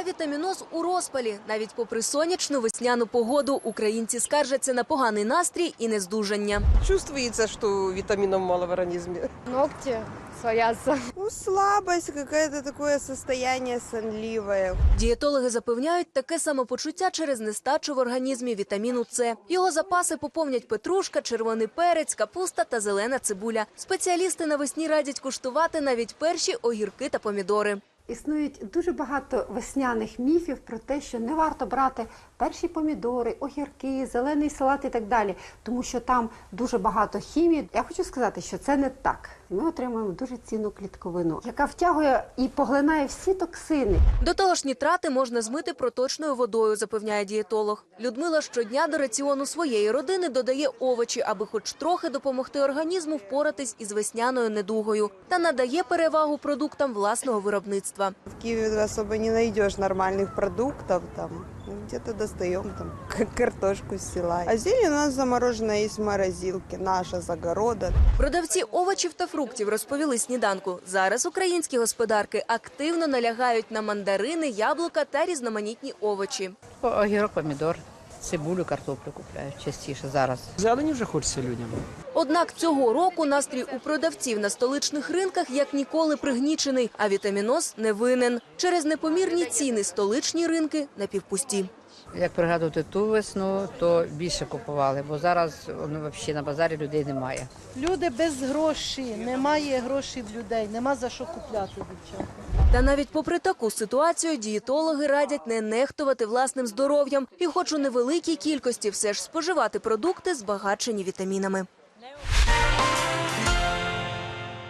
А вітаміноз у розпалі. Навіть попри сонячну весняну погоду українці скаржаться на поганий настрій і нездужання. Чувствуется, что витаминов мало в организме. Ногти слоятся. Ну, слабость, какое-то такое состояние сонливое. Дієтологи запевняють таке самопочуття через нестачу в організмі вітаміну С. Його запаси поповнять петрушка, червоний перець, капуста та зелена цибуля. Спеціалісти навесні радять куштувати навіть перші огірки та помідори. Існують дуже багато весняних міфів про те, що не варто брати перші помідори, огірки, зелений салат і так далі, тому що там дуже багато хімії. Я хочу сказати, що це не так. Ми отримуємо дуже цінну клітковину, яка втягує і поглинає всі токсини. До того ж, нітрати можна змити проточною водою, запевняє дієтолог. Людмила щодня до раціону своєї родини додає овочі, аби хоч трохи допомогти організму впоратись із весняною недугою, та надає перевагу продуктам власного виробництва. В Киеве особо не найдешь нормальных продуктов там. Ну, Где-то достаем там картошку с села. А зелень у нас замороженная есть в морозилке, наша с огорода. Продавці овочів та фруктів розповіли сніданку. Зараз українські господарки активно налягають на мандарини, яблука та різноманітні овочі. Огірок, помідор, цибулю, картоплю купляють частіше зараз. Зелені вже хочеться людям. Однак цього року настрій у продавців на столичних ринках як ніколи пригнічений, а вітаміноз не винен. Через непомірні ціни столичні ринки напівпусті. Як пригадувати ту весну, то більше купували, бо зараз ну, взагалі на базарі людей немає. Люди без грошей, немає грошей в людей, нема за що купляти дівчата. Та навіть попри таку ситуацію дієтологи радять не нехтувати власним здоров'ям і, хоч у невеликій кількості, все ж споживати продукти, збагачені вітамінами.